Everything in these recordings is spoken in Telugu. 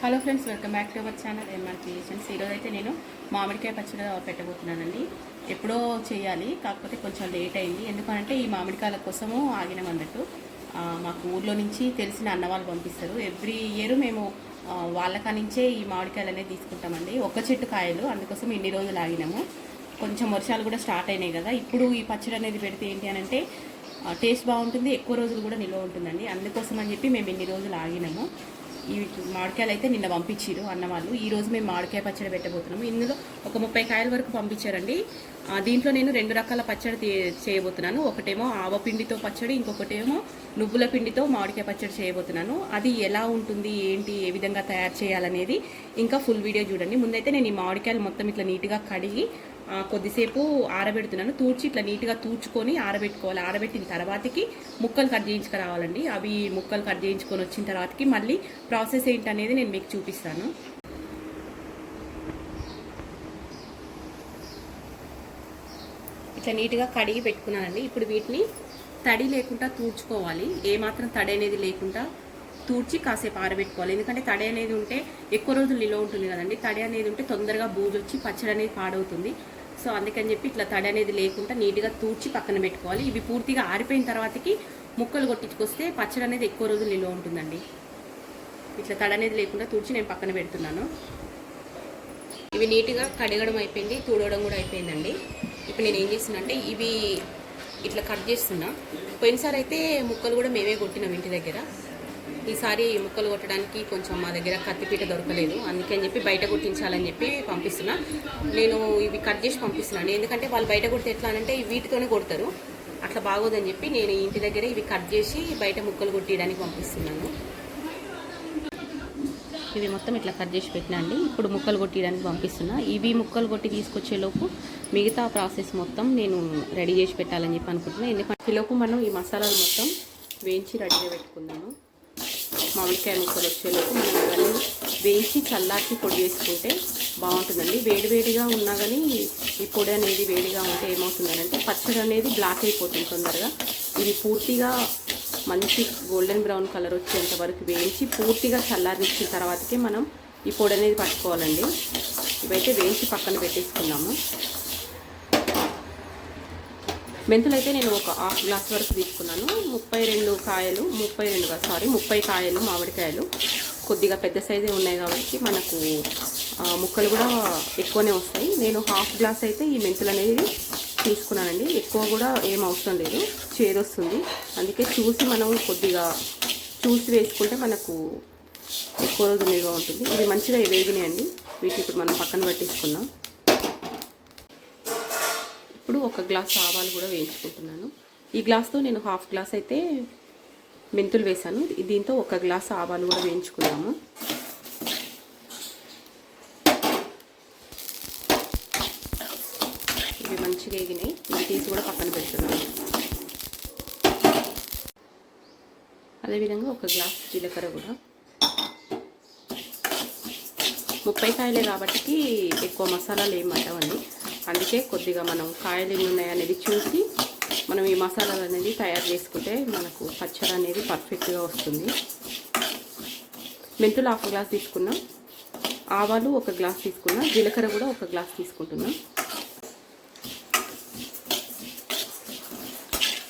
Hello friends welcome back to our channel MR creations ఈరోజు అయితే నేను మామిడికాయ పచ్చడి పెట్టబోతున్నానండి. ఎప్పుడో చేయాలి కాకపోతే కొంచెం లేట్ అయింది. ఎందుకంటే ఈ మామిడికాయల కోసము ఆగినాం అన్నట్టు. మాకు ఊర్లో నుంచి తెలిసిన అన్న వాళ్ళు పంపిస్తారు. ఎవ్రీ ఇయర్ మేము ఆ, నుంచే ఈ మామిడికాయలు అనేది తీసుకుంటామండి. ఒక చెట్టు కాయలు అందుకోసం ఇన్ని రోజులు ఆగినాము. కొంచెం వర్షాలు కూడా స్టార్ట్ అయినాయి కదా. ఇప్పుడు ఈ పచ్చడి అనేది పెడితే ఏంటి అని అంటే టేస్ట్ బాగుంటుంది ఎక్కువ రోజులు కూడా నిల్వ ఉంటుందండి. అందుకోసం అని చెప్పి మేము ఇన్ని రోజులు ఆగినాము. ఈ మామిడికాయలు అయితే నిన్న పంపించారు అన్న వాళ్ళు. ఈరోజు మేము మామిడికాయ పచ్చడి పెట్టబోతున్నాము. ఇందులో ఒక ముప్పై కాయల వరకు పంపించారండి. దీంట్లో నేను రెండు రకాల పచ్చడి చేయబోతున్నాను. ఒకటేమో ఆవపిండితో పచ్చడి ఇంకొకటేమో నువ్వుల పిండితో మామిడికాయ పచ్చడి చేయబోతున్నాను. అది ఎలా ఉంటుంది ఏంటి ఏ విధంగా తయారు చేయాలనేది ఇంకా ఫుల్ వీడియో చూడండి. ముందైతే నేను ఈ మామిడికాయలు మొత్తం ఇట్లా నీట్గా కడిగి కొద్దిసేపు ఆరబెడుతున్నాను. తూడ్చి ఇట్లా నీట్గా తూడ్చుకొని ఆరబెట్టుకోవాలి. ఆరబెట్టిన తర్వాతకి ముక్కలు కట్ చేయించుకురావాలండి. అవి ముక్కలు కట్ చేయించుకొని వచ్చిన తర్వాతకి మళ్ళీ ప్రాసెస్ ఏంటనేది నేను మీకు చూపిస్తాను. ఇట్లా నీట్గా కడిగి పెట్టుకున్నానండి. ఇప్పుడు వీటిని తడి లేకుండా తూడ్చుకోవాలి ఏమాత్రం తడి అనేది లేకుండా తూడ్చి కాసేపు ఆరబెట్టుకోవాలి. ఎందుకంటే తడి అనేది ఉంటే ఎక్కువ రోజులు నిల్వ ఉంటుంది కదండి. తడి అనేది ఉంటే తొందరగా బూజు వచ్చి పచ్చడి అనేది పాడవుతుంది. సో అందుకని చెప్పి ఇట్లా తడి అనేది లేకుండా నీట్గా తూడ్చి పక్కన పెట్టుకోవాలి. ఇవి పూర్తిగా ఆరిపోయిన తర్వాతకి ముక్కలు కొట్టించుకొస్తే పచ్చడి అనేది ఎక్కువ రోజులు నిల్వ ఉంటుందండి. ఇట్లా తడి అనేది లేకుండా తూడ్చి నేను పక్కన పెడుతున్నాను. ఇవి నీట్గా కడగడం అయిపోయింది తూడవడం కూడా అయిపోయిందండి. ఇప్పుడు నేను ఏం చేస్తున్నానంటే ఇవి ఇట్లా కట్ చేస్తున్నా. పోయినసారి అయితే ముక్కలు కూడా మేమే కొట్టినాం ఇంటి దగ్గర. ఈసారి ముక్కలు కొట్టడానికి కొంచెం మా దగ్గర కత్తిపీట దొరకలేదు. అందుకని చెప్పి బయట కొట్టించాలని చెప్పి పంపిస్తున్నా. నేను ఇవి కట్ చేసి పంపిస్తున్నాను. ఎందుకంటే వాళ్ళు బయట కొడితే ఎట్లా అంటే వీటితోనే కొడతారు. అట్లా బాగోదని చెప్పి నేను ఇంటి దగ్గర ఇవి కట్ చేసి బయట ముక్కలు కొట్టడానికి పంపిస్తున్నాను. ఇవి మొత్తం ఇట్లా కట్ చేసి పెట్టినా అండి. ఇప్పుడు ముక్కలు కొట్టడానికి పంపిస్తున్నా. ఇవి ముక్కలు కొట్టి తీసుకొచ్చేలోపు మిగతా ప్రాసెస్ మొత్తం నేను రెడీ చేసి పెట్టాలని చెప్పి అనుకుంటున్నాను ఎందుకంటే ఈలోపు మనం ఈ మసాలాలు మొత్తం వేయించి రెడీగా పెట్టుకుందాము? మామిడికాయ ముక్కలు వచ్చేలోపు మనం ఇవన్నీ వేసి చల్లార్చి పొడి వేసుకుంటే బాగుంటుందండి. వేడి వేడిగా ఉన్నా కానీ ఈ పొడి అనేది వేడిగా ఉంటే ఏమవుతుందంటే పచ్చడి అనేది బ్లాక్ అయిపోతుంది తొందరగా. ఇది పూర్తిగా మంచి గోల్డెన్ బ్రౌన్ కలర్ వచ్చేంత వరకు వేయించి పూర్తిగా చల్లారించిన తర్వాతకే మనం ఈ పొడి అనేది పట్టుకోవాలండి. ఇవైతే వేయించి పక్కన పెట్టేసుకున్నాము మెంతులు అయితే నేను ఒక హాఫ్ గ్లాస్ వరకు తీసుకున్నాను. ముప్పై రెండు కాయలు ముప్పై రెండు సారీ ముప్పై కాయలు మామిడికాయలు. కొద్దిగా పెద్ద సైజే ఉన్నాయి కాబట్టి మనకు ముక్కలు కూడా ఎక్కువనే వస్తాయి. నేను హాఫ్ గ్లాస్ అయితే ఈ మెంతులు అనేది తీసుకున్నానండి. ఎక్కువ కూడా ఏం అవసరం లేదు. చేదొస్తుంది అందుకే చూసి మనం కొద్దిగా చూసి వేసుకుంటే మనకు ఎక్కువ రోజులు నిల్వ ఉంటుంది. ఇది మంచిగా వేగినాయండి. వీటిని ఇప్పుడు మనం పక్కన పెట్టేసుకుందాం. ఇప్పుడు ఒక గ్లాస్ ఆవాలు కూడా వేయించుకుంటున్నాను. ఈ గ్లాస్తో నేను హాఫ్ గ్లాస్ అయితే మెంతులు వేసాను దీంతో ఒక గ్లాస్ ఆవాలు కూడా వేయించుకున్నాము ఇవి మంచిగా వేగినాయి. ఇవి తీసి కూడా పక్కన పెడుతున్నాను. అదేవిధంగా ఒక గ్లాస్ జీలకర్ర కూడా. ముప్పై కాయలే కాబట్టి ఎక్కువ మసాలాలు ఏం పట్టవండి. అందుకే కొద్దిగా మనం కాయలు ఎన్ని ఉన్నాయనేది చూసి మనం ఈ మసాలాలు అనేది తయారు చేసుకుంటే మనకు పచ్చడి అనేది పర్ఫెక్ట్గా వస్తుంది. మెంతులు హాఫ్ గ్లాస్ తీసుకున్నాం. ఆవాలు ఒక గ్లాస్ తీసుకున్నా. జీలకర్ర కూడా ఒక గ్లాస్ తీసుకుంటున్నాం.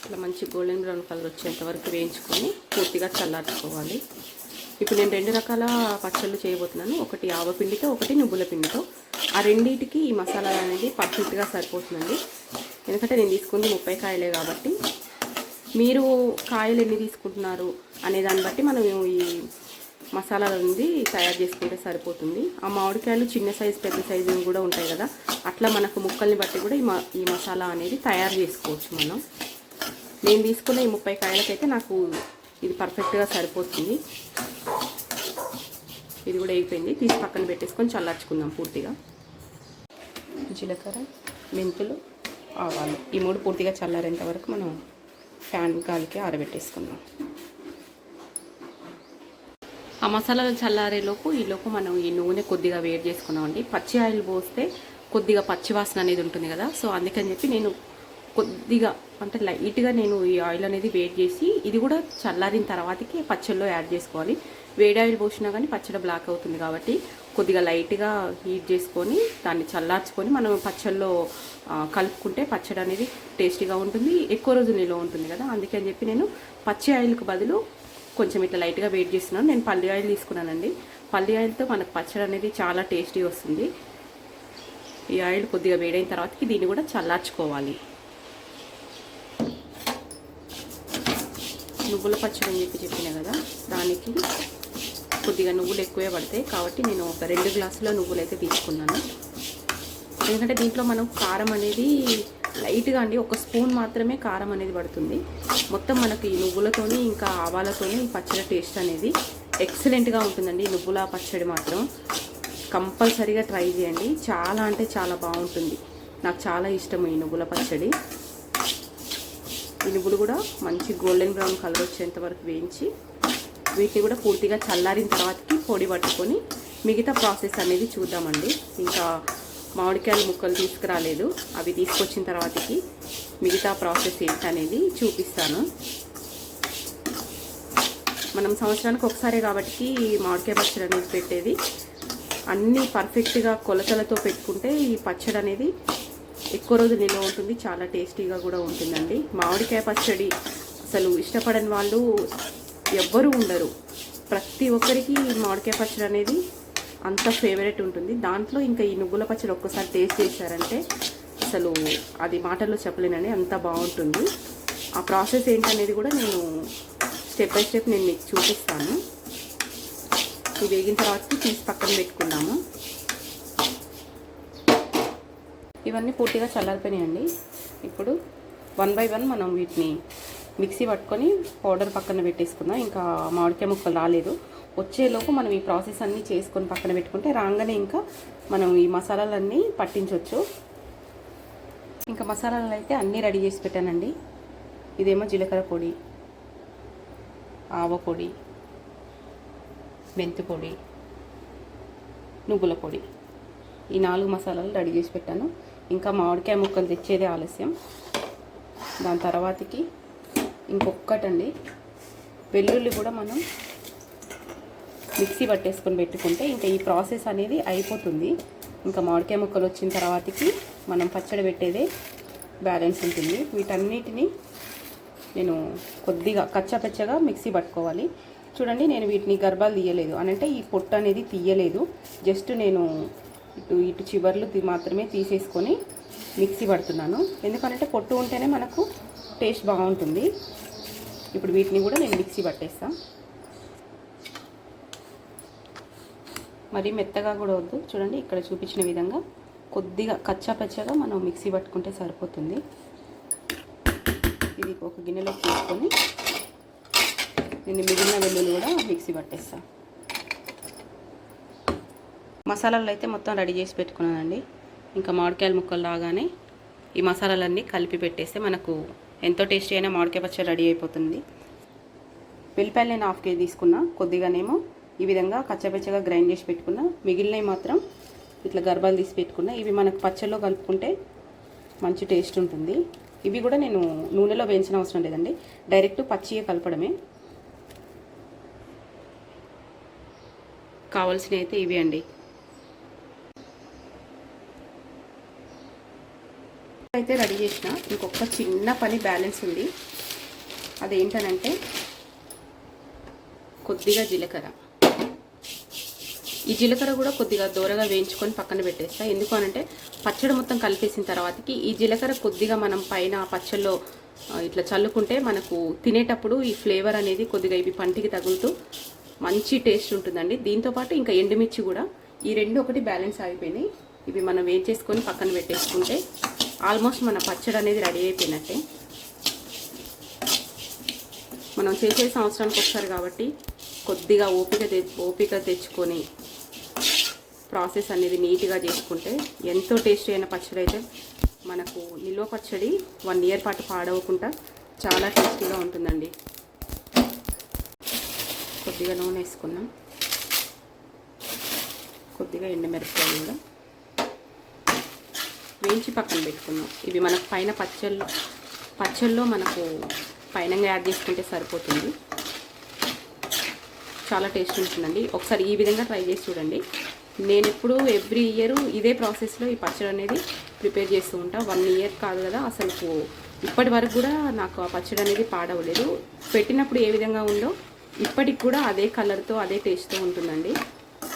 ఇట్లా మంచి గోల్డెన్ బ్రౌన్ కలర్ వచ్చేంత వరకు వేయించుకొని పూర్తిగా చల్లార్చుకోవాలి. ఇప్పుడు నేను రెండు రకాల పచ్చళ్ళు చేయబోతున్నాను. ఒకటి ఆవపిండితో ఒకటి నువ్వుల పిండితో. ఆ రెండింటికి ఈ మసాలా అనేది పర్ఫెక్ట్గా సరిపోతుందండి. ఎందుకంటే నేను తీసుకుంది ముప్పై కాయలే కాబట్టి. మీరు కాయలు ఎన్ని తీసుకుంటున్నారు అనే దాన్ని బట్టి మనం ఈ మసాలా ఉంది తయారు చేసుకుంటే సరిపోతుంది. ఆ మామిడికాయలు చిన్న సైజు పెద్ద సైజు కూడా ఉంటాయి కదా. అట్లా మనకు ముక్కల్ని బట్టి కూడా ఈ మ ఈ మసాలా అనేది తయారు చేసుకోవచ్చు మనం. నేను తీసుకున్న ఈ ముప్పై కాయలకైతే నాకు ఇది పర్ఫెక్ట్గా సరిపోతుంది. ఇది కూడా అయిపోయింది. తీసి పక్కన పెట్టేసుకొని చల్లార్చుకుందాం పూర్తిగా. జీలకర్ర మెంతులు ఆవాలు. ఈ మూడు పూర్తిగా చల్లారేంత వరకు మనం ఫ్యాన్ గాలికి ఆరబెట్టేసుకుందాం. ఆ మసాలాలు చల్లారేలోపు ఈలోపు మనం ఈ నూనె కొద్దిగా వేడి చేసుకున్నామండి. పచ్చి ఆయిల్ పోస్తే కొద్దిగా పచ్చి వాసన అనేది ఉంటుంది కదా. సో అందుకని చెప్పి నేను కొద్దిగా అంటే లైట్గా నేను ఈ ఆయిల్ అనేది వేడి చేసి ఇది కూడా చల్లారిన తర్వాతకి పచ్చళ్ళలో యాడ్ చేసుకోవాలి. వేడి ఆయిల్ పోసినా కానీ పచ్చడి బ్లాక్ అవుతుంది కాబట్టి కొద్దిగా లైట్గా హీట్ చేసుకొని దాన్ని చల్లార్చుకొని మనం పచ్చళ్ళలో కలుపుకుంటే పచ్చడి అనేది టేస్టీగా ఉంటుంది ఎక్కువ రోజులు నిల్వ ఉంటుంది కదా. అందుకని చెప్పి నేను పచ్చి ఆయిల్కి బదులు కొంచెం ఇట్లా లైట్గా వెయిట్ చేస్తున్నాను. నేను పల్లి ఆయిల్ తీసుకున్నానండి. పల్లి ఆయిల్తో మనకు పచ్చడి అనేది చాలా టేస్టీ వస్తుంది. ఈ ఆయిల్ కొద్దిగా వేడైన తర్వాతకి దీన్ని కూడా చల్లార్చుకోవాలి. నువ్వుల పచ్చడి అని చెప్పి చెప్పిన కదా దానికి కొద్దిగా నువ్వులు ఎక్కువే పడతాయి. కాబట్టి నేను ఒక రెండు గ్లాసుల నువ్వులు అయితే తీసుకున్నాను. ఎందుకంటే దీంట్లో మనం కారం అనేది లైట్గా అండి ఒక స్పూన్ మాత్రమే కారం అనేది పడుతుంది. మొత్తం మనకి ఈ నువ్వులతోని ఇంకా ఆవాలతోని ఈ పచ్చడి టేస్ట్ అనేది ఎక్సలెంట్గా ఉంటుందండి. నువ్వుల పచ్చడి మాత్రం కంపల్సరీగా ట్రై చేయండి. చాలా అంటే చాలా బాగుంటుంది. నాకు చాలా ఇష్టం ఈ నువ్వుల పచ్చడి. ఈ నువ్వులు కూడా మంచి గోల్డెన్ బ్రౌన్ కలర్ వచ్చేంత వరకు వేయించి వీటిని కూడా పూర్తిగా చల్లారిన తర్వాతకి పొడి పట్టుకొని మిగతా ప్రాసెస్ అనేది చూద్దామండి. ఇంకా మామిడికాయల ముక్కలు తీసుకురాలేదు. అవి తీసుకొచ్చిన తర్వాతకి మిగతా ప్రాసెస్ ఏంటనేది చూపిస్తాను. మనం సంవత్సరానికి ఒకసారి కాబట్టి మామిడికాయ పచ్చడి అనేది పెట్టేది. అన్నీ పర్ఫెక్ట్గా కొలతలతో పెట్టుకుంటే ఈ పచ్చడి అనేది ఎక్కువ రోజు నిల్వ ఉంటుంది. చాలా టేస్టీగా కూడా ఉంటుందండి. మామిడికాయ పచ్చడి అసలు ఇష్టపడని వాళ్ళు ఎవ్వరూ ఉండరు. ప్రతి ఒక్కరికి మామిడికాయ పచ్చడి అనేది అంత ఫేవరెట్ ఉంటుంది. దాంట్లో ఇంకా ఈ నువ్వుల పచ్చడి ఒక్కసారి టేస్ట్ చేశారంటే అసలు అది మాటల్లో చెప్పలేనండి అంత బాగుంటుంది. ఆ ప్రాసెస్ ఏంటనేది కూడా నేను స్టెప్ బై స్టెప్ నేను మీకు చూపిస్తాను. ఇది వేగిన తర్వాత తీసి పక్కన పెట్టుకుందాము. ఇవన్నీ పూర్తిగా చల్లారిపోయినాయండి. ఇప్పుడు వన్ బై వన్ మనం వీటిని మిక్సీ పట్టుకొని పౌడర్ పక్కన పెట్టేసుకుందాం. ఇంకా మామిడికాయ ముక్కలు రాలేదు. వచ్చేలోపు మనం ఈ ప్రాసెస్ అన్నీ చేసుకొని పక్కన పెట్టుకుంటే రాగానే ఇంకా మనం ఈ మసాలాలన్నీ పట్టించవచ్చు ఇంకా మసాలాలు అయితే అన్నీ రెడీ చేసి పెట్టానండి. ఇదేమో జీలకర్ర పొడి ఆవ పొడి మెంతి పొడి నువ్వుల పొడి. ఈ నాలుగు మసాలాలు రెడీ చేసి పెట్టాను. ఇంకా మామిడికాయ ముక్కలు తెచ్చేదే ఆలస్యం. దాని తర్వాతకి ఇంకొక్కటండి. వెల్లుల్లి కూడా మనం మిక్సీ పట్టేసుకొని పెట్టుకుంటే ఇంకా ఈ ప్రాసెస్ అనేది అయిపోతుంది. ఇంకా మామిడికాయ ముక్కలు వచ్చిన తర్వాతకి మనం పచ్చడి పెట్టేదే బ్యాలెన్స్ ఉంటుంది. వీటన్నిటిని నేను కొద్దిగా కచ్చాపెచ్చగా మిక్సీ పట్టుకోవాలి. చూడండి నేను వీటిని గర్భాలు తీయలేదు. అని అంటే ఈ పొట్టు అనేది తీయలేదు. జస్ట్ నేను ఇటు ఇటు చివర్లు మాత్రమే తీసేసుకొని మిక్సీ పడుతున్నాను. ఎందుకంటే పొట్టు ఉంటేనే మనకు టేస్ట్ బాగుంటుంది. ఇప్పుడు వీటిని కూడా నేను మిక్సీ పట్టేస్తాను మరి మెత్తగా కూడా వద్దు. చూడండి ఇక్కడ చూపించిన విధంగా కొద్దిగా కచ్చాపచ్చగా మనం మిక్సీ పట్టుకుంటే సరిపోతుంది. ఇది ఒక గిన్నెలోకి తీసుకొని నేను మిగిలిన వెల్లుల్లి కూడా మిక్సీ పట్టేస్తాను మసాలాలు అయితే మొత్తం రెడీ చేసి పెట్టుకున్నానండి. ఇంకా మామిడికాయల ముక్కలు రాగానే ఈ మసాలాలన్నీ కలిపి పెట్టేస్తే మనకు ఎంతో టేస్టీ అయినా మామిడికాయ పచ్చడి రెడీ అయిపోతుంది. వెల్లిపాయలు నేను హాఫ్ కేజీ తీసుకున్నా. కొద్దిగానేమో ఈ విధంగా కచ్చపచ్చగా గ్రైండ్ చేసి పెట్టుకున్నా. మిగిలినవి మాత్రం ఇట్లా గర్భాలు తీసి పెట్టుకున్నా. ఇవి మనకు పచ్చళ్ళలో కలుపుకుంటే మంచి టేస్ట్ ఉంటుంది. ఇవి కూడా నేను నూనెలో వేయించిన అవసరం లేదండి. డైరెక్ట్ పచ్చిగా కలపడమే. కావాల్సినవి అయితే ఇవి అండి. అయితే రెడీ చేసిన. ఇంకొక చిన్న పని బ్యాలెన్స్ ఉంది. అదేంటనంటే కొద్దిగా జీలకర్ర. ఈ జీలకర్ర కూడా కొద్దిగా దూరగా వేయించుకొని పక్కన పెట్టేస్తా. ఎందుకు అనంటే పచ్చడి మొత్తం కలిపేసిన తర్వాతకి ఈ జీలకర్ర కొద్దిగా మనం పైన ఆ పచ్చళ్ళలో ఇట్లా చల్లుకుంటే మనకు తినేటప్పుడు ఈ ఫ్లేవర్ అనేది కొద్దిగా ఇవి పంటికి తగులుతూ మంచి టేస్ట్ ఉంటుందండి. దీంతోపాటు ఇంకా ఎండుమిర్చి కూడా. ఈ రెండు ఒకటి బ్యాలెన్స్ అయిపోయినాయి. ఇవి మనం వేయించేసుకొని పక్కన పెట్టేసుకుంటే ఆల్మోస్ట్ మన పచ్చడి అనేది రెడీ అయిపోయినట్టే. మనం చేసే సంవత్సరానికి ఒకసారి కాబట్టి కొద్దిగా ఓపిక ఓపిక తెచ్చుకొని ప్రాసెస్ అనేది నీట్గా చేసుకుంటే ఎంతో టేస్టీ అయిన పచ్చడి అయితే మనకు నిల్వ పచ్చడి వన్ ఇయర్ పాటు పాడవకుండా చాలా టేస్టీగా ఉంటుందండి. కొద్దిగా నూనె వేసుకున్నాం. కొద్దిగా ఎండుమిరపకాయలు కూడా. వేయించి పక్కన పెట్టుకున్నాం ఇవి మనకు పైన పచ్చళ్ళు పచ్చళ్ళలో మనకు పైనంగా యాడ్ చేసుకుంటే సరిపోతుంది. చాలా టేస్ట్ ఉంటుందండి. ఒకసారి ఈ విధంగా ట్రై చేసి చూడండి. నేను ఎప్పుడు ఎవ్రీ ఇయర్ ఇదే ప్రాసెస్లో ఈ పచ్చడి అనేది ప్రిపేర్ చేస్తూ ఉంటా. వన్ ఇయర్ కాదు కదా అసలు ఇప్పటి వరకు కూడా నాకు ఆ పచ్చడి అనేది పాడవలేదు. పెట్టినప్పుడు ఏ విధంగా ఉందో ఇప్పటికి కూడా అదే కలర్తో అదే టేస్ట్తో ఉంటుందండి.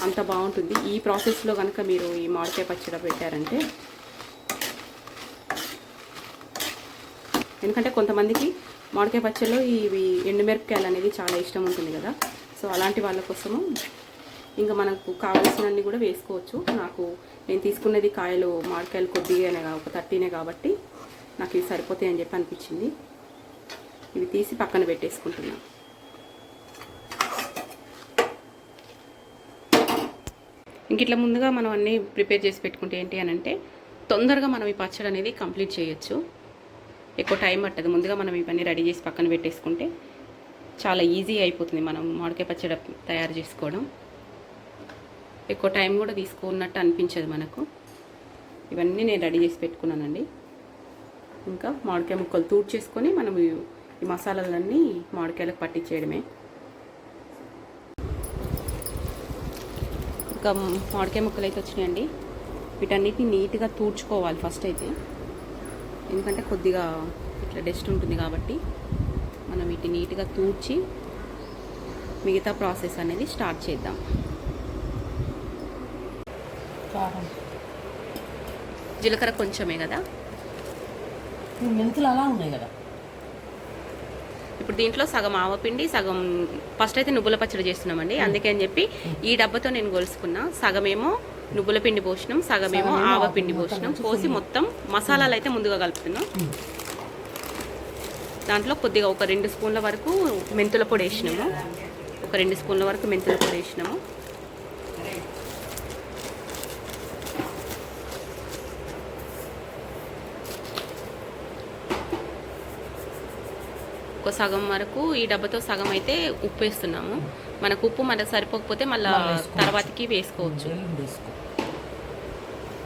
అంత బాగుంటుంది. ఈ ప్రాసెస్లో కనుక మీరు ఈ మామిడికాయ పచ్చడి పెట్టారంటే ఎందుకంటే కొంతమందికి మామిడికాయ పచ్చళ్ళు ఇవి ఎండుమిరపకాయలు అనేది చాలా ఇష్టం ఉంటుంది కదా. సో అలాంటి వాళ్ళ కోసము ఇంకా మనకు కావాల్సినన్ని కూడా వేసుకోవచ్చు. నాకు నేను తీసుకున్నది కాయలు మామిడికాయలు కొద్దిగానే ఒక థర్టీనే కాబట్టి నాకు ఇవి సరిపోతాయి అని చెప్పి అనిపించింది. ఇవి తీసి పక్కన పెట్టేసుకుంటున్నాను ఇంక ఇట్లా ముందుగా మనం అన్నీ ప్రిపేర్ చేసి పెట్టుకుంటే ఏంటి అని అంటే తొందరగా మనం ఈ పచ్చడి అనేది కంప్లీట్ చేయొచ్చు. ఎక్కువ టైం పట్టదు. ముందుగా మనం ఇవన్నీ రెడీ చేసి పక్కన పెట్టేసుకుంటే చాలా ఈజీ అయిపోతుంది మనం మామిడికాయ పచ్చడి తయారు చేసుకోవడం. ఎక్కువ టైం కూడా తీసుకున్నట్టు అనిపించదు మనకు. ఇవన్నీ నేను రెడీ చేసి పెట్టుకున్నానండి. ఇంకా మామిడికాయ ముక్కలు తూడ్ చేసుకొని మనం ఈ ఈ మసాలాలన్నీ మామిడికాయలకు పట్టించేయడమే. ఇంకా మామిడికాయ ముక్కలు అయితే వచ్చినాయండి. వీటన్నిటిని నీట్గా తూడ్చుకోవాలి ఫస్ట్ అయితే. ఎందుకంటే కొద్దిగా ఇట్లా డస్ట్ ఉంటుంది కాబట్టి మనం వీటిని నీట్గా తూడ్చి మిగతా ప్రాసెస్ అనేది స్టార్ట్ చేద్దాం. కారం. జీలకర్ర కొంచెమే కదా? మెంతులు అలా ఉన్నాయి కదా? ఇప్పుడు దీంట్లో సగం ఆవపిండి సగం ఫస్ట్ అయితే నువ్వుల పచ్చడి చేస్తున్నామండి. అందుకే అని చెప్పి ఈ డబ్బాతో నేను గొలుసుకున్నా సగమేమో నువ్వుల పిండి పోసినాం సగమేమో మొత్తం పోసినాం కలిసి పోసి. మొత్తం మసాలాలు అయితే ముందుగా కలుపుతున్నాం. దాంట్లో కొద్దిగా ఒక రెండు స్పూన్ల వరకు మెంతుల పొడి వేసినాము. ఒక రెండు స్పూన్ల వరకు మెంతుల పొడి వేసినాము. ఒక సగం వరకు ఈ డబ్బాతో సగం అయితే ఉప్పు వేస్తున్నాము. మనకు ఉప్పు మనకు సరిపోకపోతే మళ్ళీ. తర్వాతకి వేసుకోవచ్చు.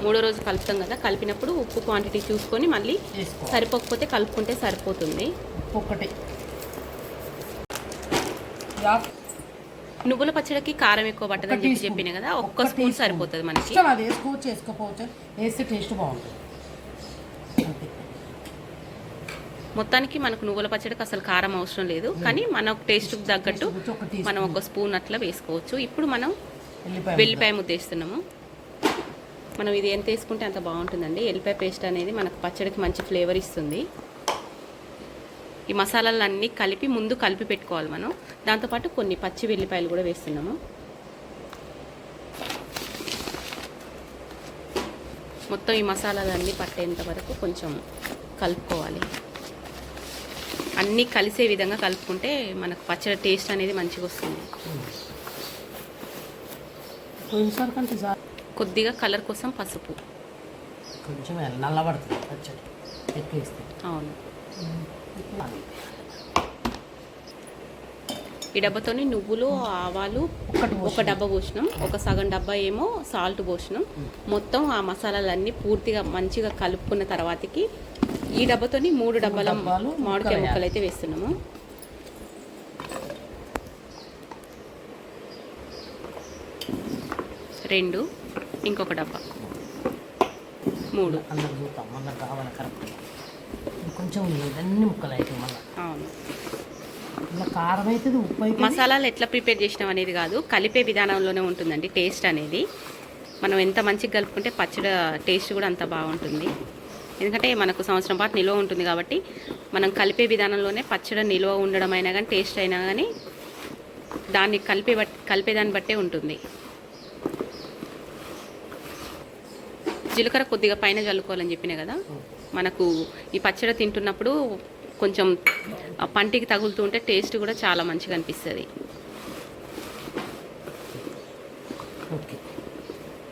మూడో రోజు కలుపుతాం కదా కలిపినప్పుడు ఉప్పు క్వాంటిటీ చూసుకొని మళ్ళీ సరిపోకపోతే కలుపుకుంటే సరిపోతుంది. ఒక్కటి యా- నువ్వుల పచ్చడికి కారం ఎక్కువ పట్టదని చెప్పి. చెప్పిన కదా ఒక్క స్పూన్ సరిపోతుంది మనకి. వేసుకోవచ్చు వేసుకోపోవచ్చు వేస్తే టేస్ట్ బాగుంటుంది అంతే మొత్తానికి మనకు నువ్వుల పచ్చడికి అసలు కారం అవసరం లేదు. కానీ మన టేస్ట్ తగ్గట్టు మనం. ఒక స్పూన్ అట్లా వేసుకోవచ్చు. ఇప్పుడు మనం వెల్లిపాయ ముద్ద. వేస్తున్నాము. మనం ఇది ఎంత వేసుకుంటే అంత బాగుంటుందండి. ఎల్లిపాయ పేస్ట్ అనేది మనకు పచ్చడికి మంచి ఫ్లేవర్ ఇస్తుంది. ఈ మసాలాలన్నీ కలిపి ముందు కలిపి పెట్టుకోవాలి మనం. దాంతోపాటు కొన్ని పచ్చి వెల్లిపాయలు కూడా వేస్తున్నాము. మొత్తం ఈ మసాలాలన్నీ పట్టేంత వరకు కొంచెం కలుపుకోవాలి. అన్నీ కలిసే విధంగా కలుపుకుంటే మనకు పచ్చడి టేస్ట్ అనేది మంచిగా వస్తుంది. కొద్దిగా కలర్ కోసం పసుపు. కొంచెం నల్లబడుతుంది పచ్చడి. ఎక్కువ అవును. ఈ డబ్బాతోని నువ్వులు ఆవాలు ఒక డబ్బా పోసినాం. ఒక సగం డబ్బా ఏమో సాల్ట్ పోసినాం. మొత్తం ఆ మసాలాలన్నీ పూర్తిగా మంచిగా కలుపుకున్న తర్వాతకి ఈ డబ్బాతోని మూడు డబ్బాల మామిడికాయ ముక్కలు అయితే వేస్తున్నాము. రెండు ఇంకొక డబ్బా. మూడు. అందరు చూద్దాం అందరు కావాలి కరెక్ట్ కొంచెం ఇవన్నీ ముక్కలు అయితే మళ్ళీ. అవును. ఇలా కారం అవుతుంది ఉప్పు అయితే మసాలాలు ఎట్లా ప్రిపేర్ చేసినాం అనేది కాదు కలిపే విధానంలోనే ఉంటుందండి టేస్ట్ అనేది. మనం ఎంత మంచిగా కలుపుకుంటే పచ్చడి టేస్ట్ కూడా అంత బాగుంటుంది. ఎందుకంటే మనకు సంవత్సరం పాటు నిల్వ ఉంటుంది కాబట్టి మనం కలిపే విధానంలోనే పచ్చడి నిల్వ ఉండడం అయినా కానీ టేస్ట్ అయినా కానీ దాన్ని కలిపే బట్ కలిపేదాన్ని బట్టే ఉంటుంది. జీలకర్ర కొద్దిగా పైన చల్లుకోవాలని చెప్పినా కదా మనకు ఈ పచ్చడి తింటున్నప్పుడు కొంచెం పంటికి తగులుతూ ఉంటే టేస్ట్ కూడా చాలా మంచిగా అనిపిస్తుంది ఓకే ఇది అది కలిపి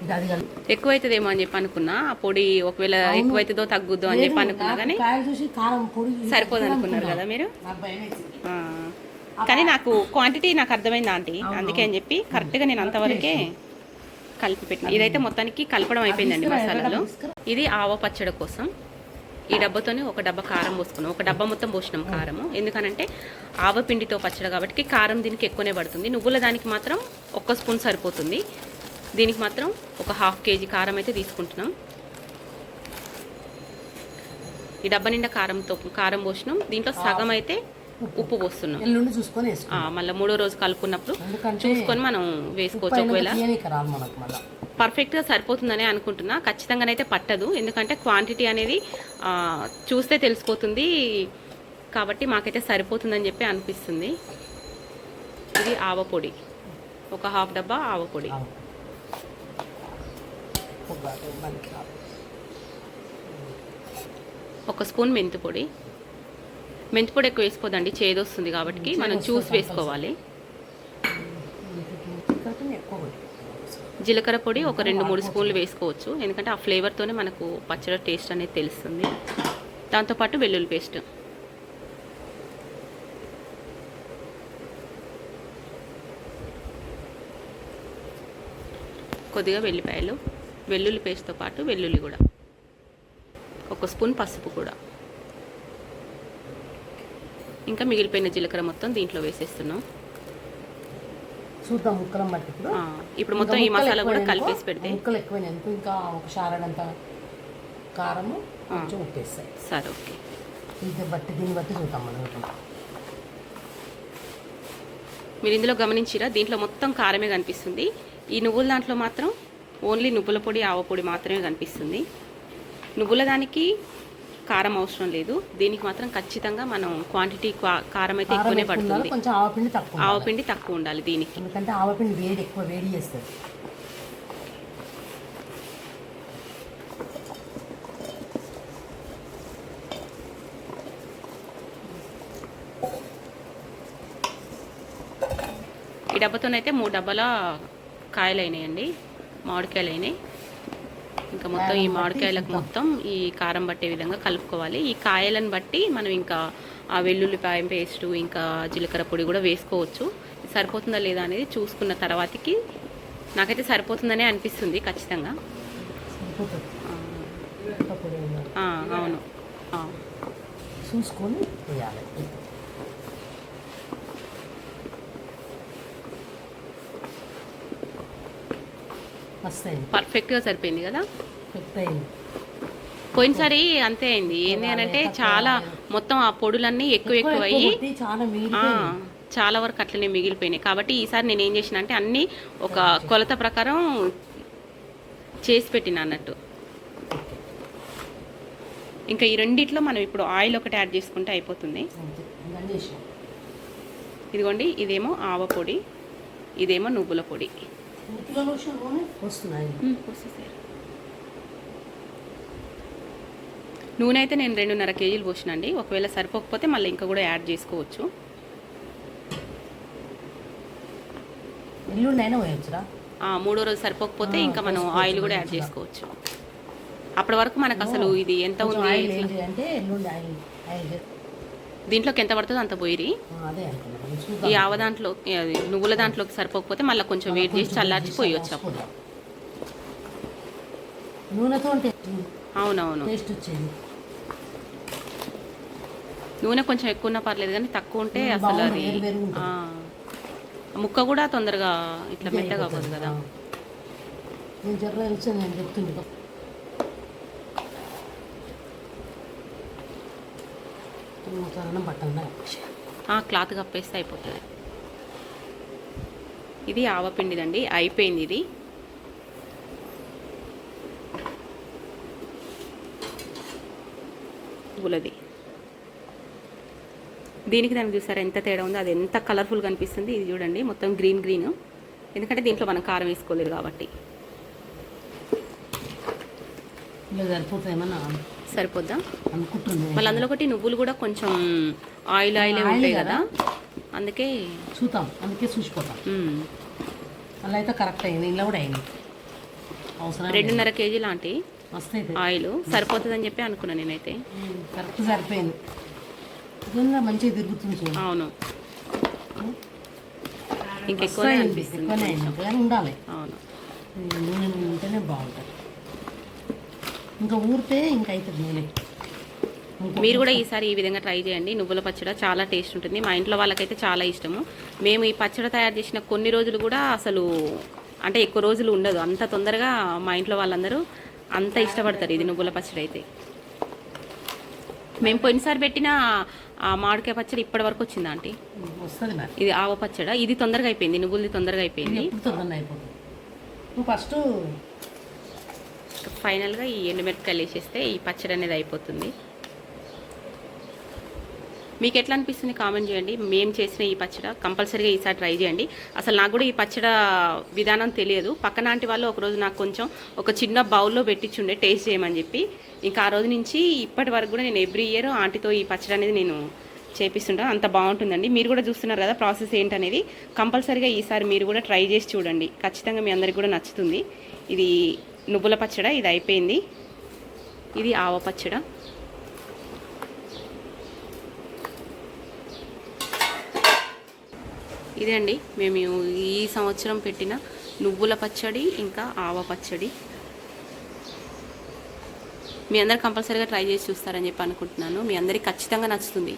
ఎక్కువైతుందేమో అని చెప్పి అనుకున్నా. ఆ పొడి ఒకవేళ ఎక్కువైతుందో తగ్గుద్దో అని చెప్పి అనుకున్నా కానీ సరిపోదు అనుకున్నారు అనుకున్నా. కదా మీరు. కానీ నాకు క్వాంటిటీ నాకు అర్థమైంది ఆంటీ. అందుకే అని చెప్పి కరెక్ట్గా నేను అంతవరకే కలిపి పెట్టిన. ఇదైతే మొత్తానికి కలపడం అయిపోయిందండి మసాలాలు. ఇది ఆవ పచ్చడి కోసం. ఈ డబ్బాతోనే ఒక డబ్బా కారం పోసుకున్నాం. ఒక డబ్బా మొత్తం పోసినాం కారము. ఎందుకనంటే ఆవపిండితో పచ్చడి కాబట్టి కారం దీనికి ఎక్కువనే పడుతుంది. నువ్వుల దానికి మాత్రం ఒక్క స్పూన్ సరిపోతుంది. దీనికి మాత్రం ఒక హాఫ్ కేజీ కారం అయితే తీసుకుంటున్నాం. ఈ డబ్బా నిండా కారంతో కారం పోసినాం. దీంట్లో సగం అయితే ఉప్పు పోస్తున్నాం. ఎల్లుండి చూసుకొని మళ్ళీ మూడో రోజు కలుపుకున్నప్పుడు చూసుకొని మనం వేసుకోవచ్చు ఒకవేళ. పర్ఫెక్ట్గా సరిపోతుందని అనుకుంటున్నా. ఖచ్చితంగానైతే పట్టదు. ఎందుకంటే క్వాంటిటీ అనేది చూస్తే తెలిసిపోతుంది. కాబట్టి మాకైతే సరిపోతుందని చెప్పి అనిపిస్తుంది. ఇది ఆవపొడి ఒక హాఫ్ డబ్బా ఆవపొడి ఒక స్పూన్ మెంతి పొడి. మెంతి పొడి ఎక్కువ వేసుకోదండి చేదొస్తుంది కాబట్టి మనం చూసి వేసుకోవాలి. జీలకర్ర పొడి ఒక రెండు మూడు స్పూన్లు వేసుకోవచ్చు. ఎందుకంటే ఆ ఫ్లేవర్తోనే మనకు పచ్చడి టేస్ట్ అనేది తెలుస్తుంది. దాంతోపాటు వెల్లుల్లి పేస్ట్. కొద్దిగా వెల్లిపాయలు. వెల్లుల్లి పేస్ట్తో పాటు వెల్లుల్లి కూడా. ఒక స్పూన్ పసుపు కూడా. ఇంకా మిగిలిపోయిన జీలకర్ర మొత్తం దీంట్లో వేసేస్తున్నాం. చూద్దాం ముక్కలం బట్టి ఇప్పుడు. మొత్తం ఈ మసాలా కూడా కలిపేసి పెడితే. ముక్కలు ఎక్కువైనాయనుకో ఇంకా ఒక షారడంత కారము కొంచెం ఉప్పేస్తాయి. సరే ఓకే. ఇది బట్టి దీన్ని బట్టి చూద్దాం మనం. మీరు ఇందులో గమనించిరా? దీంట్లో మొత్తం కారమే కనిపిస్తుంది. ఈ నువ్వుల దాంట్లో మాత్రం ఓన్లీ నువ్వుల పొడి ఆవ పొడి మాత్రమే కనిపిస్తుంది. నువ్వుల దానికి కారం అవసరం లేదు. దీనికి మాత్రం ఖచ్చితంగా మనం క్వాంటిటీ కారం అయితే ఎక్కువనే పడుతుంది. కొంచెం ఆవపిండి తక్కువ ఉండాలి. ఆవపిండి తక్కువ ఉండాలి దీనికి. ఎందుకంటే ఆవపిండి వేడి ఎక్కువ వేడి చేస్తుంది ఈ డబ్బాతోనైతే మూడు డబ్బాల కాయలు అయినాయండి. మామిడికాయలు అయినాయి ఇంకా మొత్తం ఈ మామిడికాయలకు. మొత్తం ఈ కారం పట్టే విధంగా కలుపుకోవాలి. ఈ కాయలను బట్టి మనం ఇంకా ఆ వెల్లుల్లిపాయ పేస్టు ఇంకా జీలకర్ర పొడి కూడా వేసుకోవచ్చు. సరిపోతుందా లేదా అనేది చూసుకున్న తర్వాతకి నాకైతే సరిపోతుందనే అనిపిస్తుంది ఖచ్చితంగా. అవును. చూసుకొని పర్ఫెక్ట్గా సరిపోయింది కదా? పోయినసారి అంతే అయింది. ఏంది అని అంటే చాలా మొత్తం ఆ పొడులన్నీ ఎక్కువ ఎక్కువ అయ్యి చాలా వరకు అట్లనే మిగిలిపోయినాయి. కాబట్టి ఈసారి నేను ఏం చేసిన అంటే అన్నీ ఒక కొలత ప్రకారం చేసి పెట్టిన అన్నట్టు. ఇంకా ఈ రెండిట్లో మనం ఇప్పుడు ఆయిల్ ఒకటి యాడ్ చేసుకుంటే అయిపోతుంది. ఇదిగోండి ఇదేమో ఆవ పొడి ఇదేమో నువ్వుల పొడి. వస్తున్నాయి. నూనె అయితే నేను రెండున్నర కేజీలు పోసినండి. ఒకవేళ సరిపోకపోతే మళ్ళీ ఇంకా కూడా యాడ్ చేసుకోవచ్చు. మూడో రోజు సరిపోకపోతే ఇంకా మనం ఆయిల్ కూడా యాడ్. చేసుకోవచ్చు. అప్పటి వరకు మనకు అసలు ఇది ఎంత ఉంది అంటే ఎల్లుండి ఆయిల్ ఆయిల్ చే- దీంట్లోకి ఎంత పడుతుందో అంత పోయిరి. ఈ. ఆవ దాంట్లో నువ్వుల దాంట్లోకి సరిపోకపోతే మళ్ళీ కొంచెం వేడి చేసి చల్లార్చి పోయొచ్చు అప్పుడు. నూనెతో అవునవును. టేస్ట్ వచ్చేది. నూనె కొంచెం ఎక్కువ ఉన్నా పర్లేదు కానీ తక్కువ ఉంటే అసలు అది ముక్క కూడా తొందరగా ఇట్లా మెత్తగా అవ్వదు. కదా. నేను తెలిసి నేను చెప్తుంది అన్నం పట్టండి ఆ క్లాత్ కప్పేస్తే అయిపోతుంది. ఇది ఆవపిండిదండి అయిపోయింది ఇది. ఉలది దీనికి దానికి చూసారా ఎంత తేడా ఉందో అది ఎంత కలర్ఫుల్ కనిపిస్తుంది ఇది చూడండి మొత్తం గ్రీన్ గ్రీన్ ఎందుకంటే దీంట్లో మనం కారం వేసుకోలేదు కాబట్టి. సరిపోతాయేమన్నా సరిపోద్దా? మళ్ళీ అందులో ఒకటి నువ్వులు కూడా కొంచెం ఆయిల్ ఆయిలే ఉంటాయి కదా? అందుకే చూద్దాం. అందుకే చూసిపోతాం. అలా అయితే కరెక్ట్ అయింది. ఇలా కూడా అయింది. అవసరం. రెండున్నర కేజీ లాంటి ఆయిల్. సరిపోతుందని చెప్పి అనుకున్నాను నేనైతే. కరెక్ట్ సరిపోయింది. మంచిగా తిరుగుతుంది అవును. అయింది, అనిపిస్తుంది ఉండాలి. అవును. ఉంటేనే బాగుంటుంది. ఇంకా ఊరితే ఇంకా అవుతుంది నూనె. మీరు కూడా ఈసారి ఈ విధంగా ట్రై చేయండి. నువ్వుల పచ్చడి చాలా టేస్ట్ ఉంటుంది. మా ఇంట్లో వాళ్ళకైతే చాలా ఇష్టము. మేము ఈ పచ్చడి తయారు చేసిన కొన్ని రోజులు కూడా అసలు అంటే ఎక్కువ రోజులు ఉండదు. అంత తొందరగా మా ఇంట్లో వాళ్ళందరూ అంత ఇష్టపడతారు ఇది నువ్వుల పచ్చడి అయితే. మేము పోయినసారి పెట్టిన ఆ మామిడికాయ పచ్చడి ఇప్పటి వరకు వచ్చిందా ఆంటీ? ఇది ఆవ పచ్చడ? ఇది తొందరగా అయిపోయింది. నువ్వులది తొందరగా అయిపోయింది. ఫస్ట్ ఫైనల్గా ఈ ఎండుమిరపకాయలు వేసేస్తే ఈ పచ్చడి అనేది అయిపోతుంది. మీకు ఎట్లా అనిపిస్తుంది కామెంట్ చేయండి. మేము చేసిన ఈ పచ్చడి కంపల్సరీగా ఈసారి ట్రై చేయండి. అసలు నాకు కూడా ఈ పచ్చడి విధానం తెలియదు. పక్కన ఆంటీ వాళ్ళు ఒకరోజు నాకు కొంచెం ఒక చిన్న బౌల్లో పెట్టించుండే టేస్ట్ చేయమని చెప్పి. ఇంకా ఆ రోజు నుంచి ఇప్పటి వరకు కూడా నేను ఎవ్రీ ఇయర్ ఆంటీతో ఈ పచ్చడి అనేది నేను చేపిస్తుంటాను. అంత బాగుంటుందండి. మీరు కూడా చూస్తున్నారు కదా ప్రాసెస్ ఏంటనేది. కంపల్సరీగా ఈసారి మీరు కూడా ట్రై చేసి చూడండి. ఖచ్చితంగా మీ అందరికి కూడా నచ్చుతుంది. ఇది నువ్వుల పచ్చడ ఇది అయిపోయింది. ఇది ఆవ పచ్చడ. ఇదే అండి మేము ఈ సంవత్సరం పెట్టిన నువ్వుల పచ్చడి ఇంకా ఆవ పచ్చడి. మీ అందరు కంపల్సరీగా ట్రై చేసి చూస్తారని చెప్పి అనుకుంటున్నాను. మీ అందరికి ఖచ్చితంగా నచ్చుతుంది.